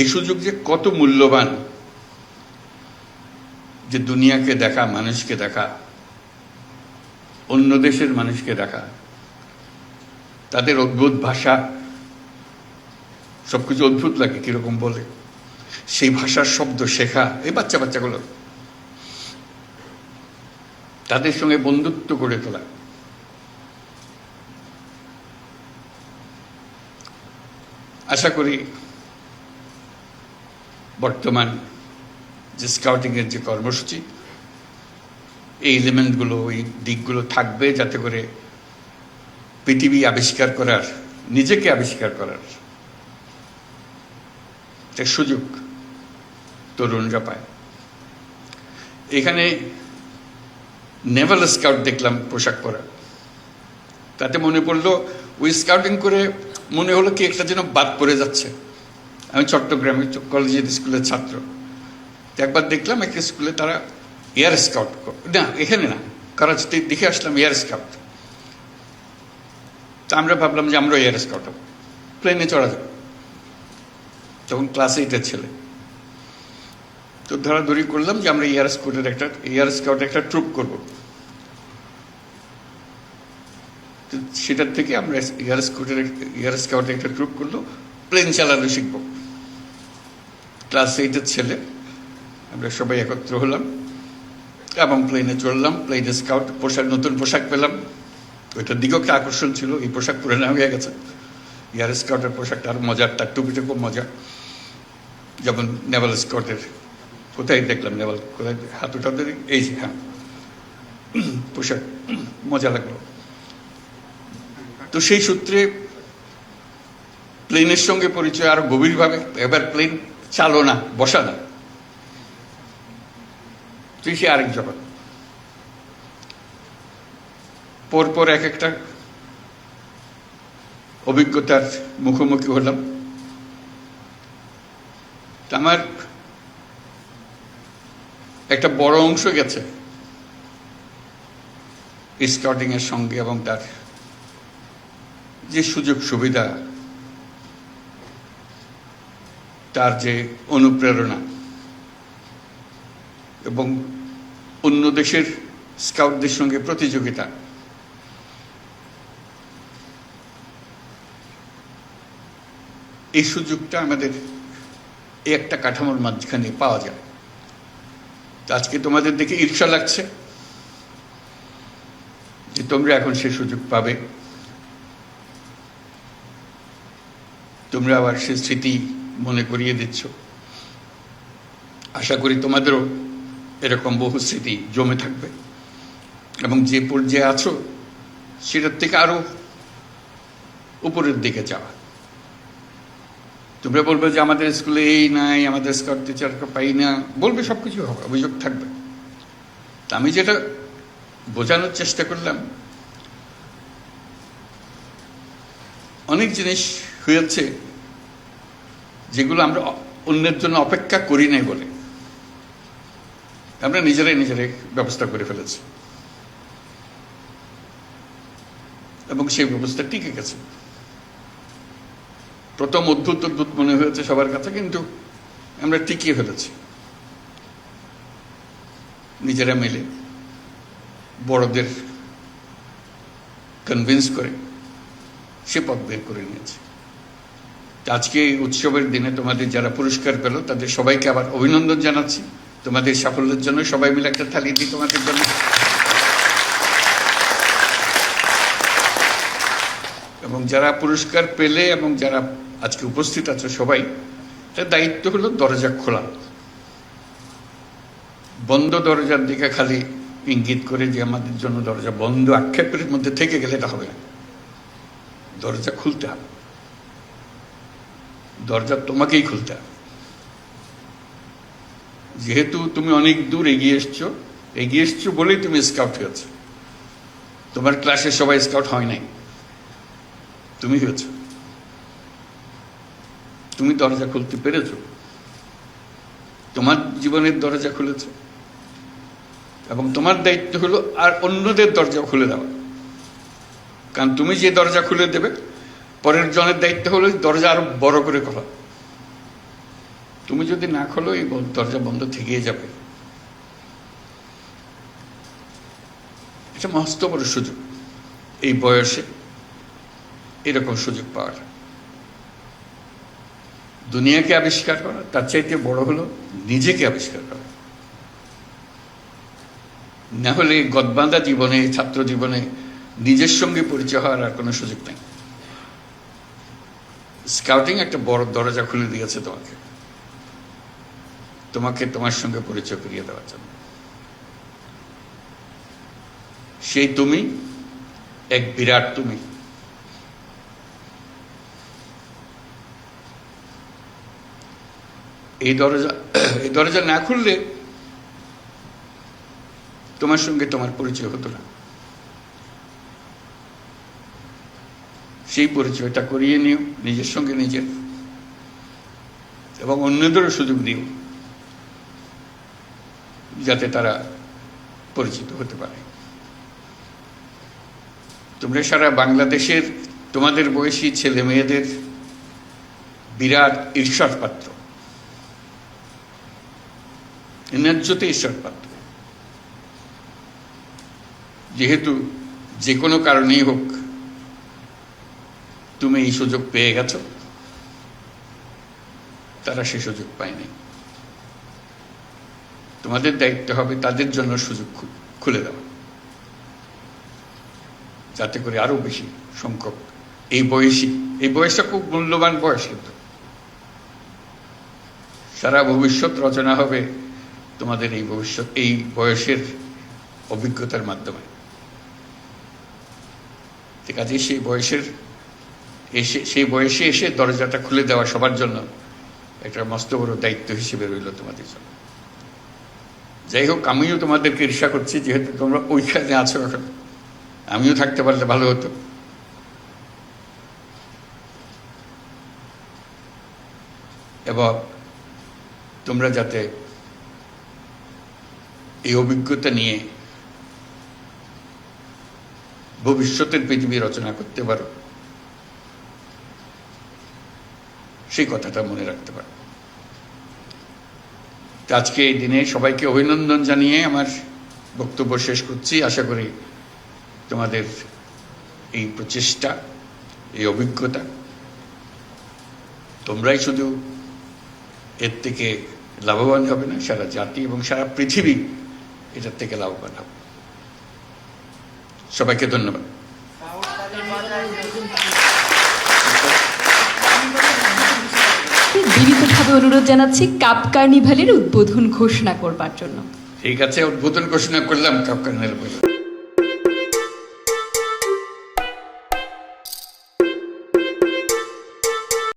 এই সুযোগ যে কত মূল্যবান যে দুনিয়াকে দেখা, মানুষকে দেখা, অন্য দেশের মানুষকে দেখা, তাদের অদ্ভুত ভাষা, সবকিছু অদ্ভুত লাগে কীরকম বলে? সেই ভাষার শব্দ শেখা, এই বাচ্চা বাচ্চাগুলো, তাদের সঙ্গে বন্ধুত্ব গড়ে তোলা। আশা করি বর্তমান যে স্কাউটিংয়ের যে কর্মসূচি, এই এলিমেন্টগুলো এই দিকগুলো থাকবে যাতে করে পৃথিবী আবিষ্কার করার, নিজেকে আবিষ্কার করার একটা সুযোগ তরুণরা পায়। এখানে নেভাল স্কাউট দেখলাম পোশাক পরা। তাতে মনে পড়ল, ওই স্কাউটিং করে মনে হলো কি একটা যেন বাদ পড়ে যাচ্ছে। আমি চট্টগ্রামে কলেজের স্কুলের ছাত্র। একবার দেখলাম একটা স্কুলে তারা এয়ার স্কাউট না, এখানে না, করাচিতে দেখে আসলাম এয়ার স্কাউট তা আমরা ভাবলাম যে আমরা এয়ার স্কাউট হব। প্লেনে চড়া যাবে তখন ক্লাস এইটের ছেলে। তো ধরাধরি করলাম যে আমরা এয়ার স্কাউটের একটা এয়ার স্কাউট একটা ট্রুপ করব। সেটার থেকে আমরা এয়ার স্কাউটের এয়ার স্কাউটের একটা ট্রুপ করল। প্লেন চালানো শিখব। ক্লাস এইটের ছেলে। আমরা সবাই একত্র হলাম এবং প্লেনে চললাম প্লেনে স্কাউট, পোশাক, নতুন পোশাক পেলাম। ওইটার দিকেও একটা আকর্ষণ ছিল, এই পোশাক পরে নেওয়া হয়ে গেছে। এয়ার স্কাউটের পোশাকটা আরও মজার, তার টুপিটা খুব মজা। যেমন নেভাল স্কাউটের, কোথায় দেখলাম নেভাল, কোথায়? হাতুটা এই যে হ্যাঁ। পোশাক, মজা লাগল। তো সেই সূত্রে প্লেনের সঙ্গে পরিচয় আরও গভীরভাবে, এবার প্লেন চালো না, বসা না। তুই সে আরেক জগৎ। পরপর এক একটা অভিজ্ঞতার মুখোমুখি হলাম। আমার একটা বড় অংশ গেছে স্কাউটিং এর সঙ্গে এবং তার যে সুযোগ সুবিধা তার যে অনুপ্রেরণা। এবং অন্য দেশের স্কাউটদের সঙ্গে প্রতিযোগিতা। এই সুযোগটা আমাদের এই একটা কাঠামোর মাঝখানে পাওয়া যায়। আজকে তোমাদের দেখে ঈর্ষা লাগছে যে তোমরা এখন সে সুযোগ পাবে। তোমরা আবার সে স্মৃতি মনে করিয়ে দিচ্ছ। আশা করি তোমাদেরও এরকম বহু স্মৃতি জমে থাকবে। এবং যে পর্যায়ে আছো, সেটার থেকে আরও উপরের দিকে যাওয়া। তোমরা বলবে যে আমাদের স্কুলে এই নাই, আমাদের স্কাউট টিচারকে পাই না। বলবে সব কিছু হবে, অভিযোগ থাকবে। তা আমি যেটা বোঝানোর চেষ্টা করলাম, অনেক জিনিস হয়েছে যেগুলো আমরা অন্যের জন্য অপেক্ষা করি নাই বলে। আমরা নিজেরাই নিজেরাই ব্যবস্থা করে ফেলেছি। এবং সেই ব্যবস্থা টিকে গেছে। প্রথম অদ্ভুত অদ্ভুত মনে হয়েছে সবার কাছে, কিন্তু আমরা টিকিয়ে ফেলেছি। নিজেরা মিলে বড়দের কনভিন্স করে সে পথ বের করে নিয়েছে। আজকে এই উৎসবের দিনে তোমাদের যারা পুরস্কার পেল, তাদের সবাইকে আবার অভিনন্দন জানাচ্ছি। তোমাদের সাফল্যের জন্য সবাই মিলে একটা থালি দিই তোমাদের জন্য। এবং যারা পুরস্কার পেলে এবং যারা আজকে উপস্থিত আছে সবাই তার দায়িত্ব হলো দরজা খোলা। বন্ধ দরজার দিকে খালি ইঙ্গিত করে যে আমাদের জন্য দরজা বন্ধ আক্ষেপের মধ্যে থেকে গেলে এটা হবে না। দরজা খুলতে হবে। দরজা তোমাকেই খুলতে হবে। যেহেতু তুমি অনেক দূর এগিয়ে এসছো এগিয়ে এসছো বলেই তুমি স্কাউট হয়েছ। তোমার ক্লাসে সবাই স্কাউট হয় নাই। তুমি হয়েছ। তুমি দরজা খুলতে পেরেছ? তোমার জীবনের দরজা খুলেছ? এবং তোমার দায়িত্ব হলো আর অন্যদের দরজা খুলে দেওয়া। কারণ তুমি যে দরজা খুলে দেবে পরের জনের দায়িত্ব হলো দরজা আরও বড় করে খোলা। তুমি যদি না খোলো, এই দরজা বন্ধ থেকেই যাবে। এটা মস্ত বড় সুযোগ। এই বয়সে এরকম সুযোগ পাওয়ার। দুনিয়াকে আবিষ্কার করা, তার চাইতে বড় হলো নিজেকে আবিষ্কার করা। না হলে গদবাঁধা জীবনে, ছাত্র জীবনে নিজের সঙ্গে পরিচয় হওয়ার আর কোনো সুযোগ নেই। স্কাউটিং একটা বড় দরজা খুলে দিয়েছে তোমাকে। তোমাকে তোমার সঙ্গে পরিচয় করিয়ে দেওয়ার জন্য। সেই তুমি, এক বিরাট তুমি। এই দরজা এই দরজা না খুললে তোমার সঙ্গে তোমার পরিচয় হতো না। সেই পরিচয়টা করিয়ে নিও, নিজের সঙ্গে নিজের। এবং অন্যদেরও সুযোগ দিও, যাতে তারা পরিচিত হতে পারে। তোমরা সারা বাংলাদেশের তোমাদের বয়সী ছেলে মেয়েদের বিরাট ঈর্ষার পাত্র ন্যায্যতে ঈশ্বর পাত্র যেহেতু যে কোনো কারণেই হোক তুমি এই সুযোগ পেয়ে গেছো। তারা সে সুযোগ পায়নি। তোমাদের দায়িত্ব হবে তাদের জন্য সুযোগ খুলে দেওয়া। যাতে করে আরও বেশি সংখ্যক এই বয়সী এই বয়সটা খুব মূল্যবান বয়স কিন্তু। সারা ভবিষ্যৎ রচনা হবে তোমাদের এই ভবিষ্যৎ এই বয়সের অভিজ্ঞতার মাধ্যমে। আছে সেই বয়সের এসে, সেই বয়সে এসে দরজাটা খুলে দেওয়া সবার জন্য একটা মস্ত বড় দায়িত্ব হিসেবে রইল তোমাদের জন্য। যাই হোক, আমিও তোমাদেরকে ঈর্ষা করছি, যেহেতু তোমরা ওইখানে আছো এখন। আমিও থাকতে পারলে ভালো হতো। এবং তোমরা যাতে এই অভিজ্ঞতা নিয়ে ভবিষ্যতের পৃথিবী রচনা করতে পারো সেই কথাটা মনে রাখতে পারো। আজকে এই দিনে সবাইকে অভিনন্দন জানিয়ে আমার বক্তব্য শেষ করছি। আশা করি তোমাদের এই প্রচেষ্টা, এই অভিজ্ঞতা তোমরাই শুধু এর থেকে লাভবান হবে না, সারা জাতি এবং সারা পৃথিবী এটার থেকে লাভবান হবে। সবাইকে ধন্যবাদ। অনুরোধ জানাচ্ছি, কাপ কার্নিভালের উদ্বোধন ঘোষণা করবার জন্য। ঠিক আছে, উদ্বোধন ঘোষণা করলাম, কাপ কার্নিভাল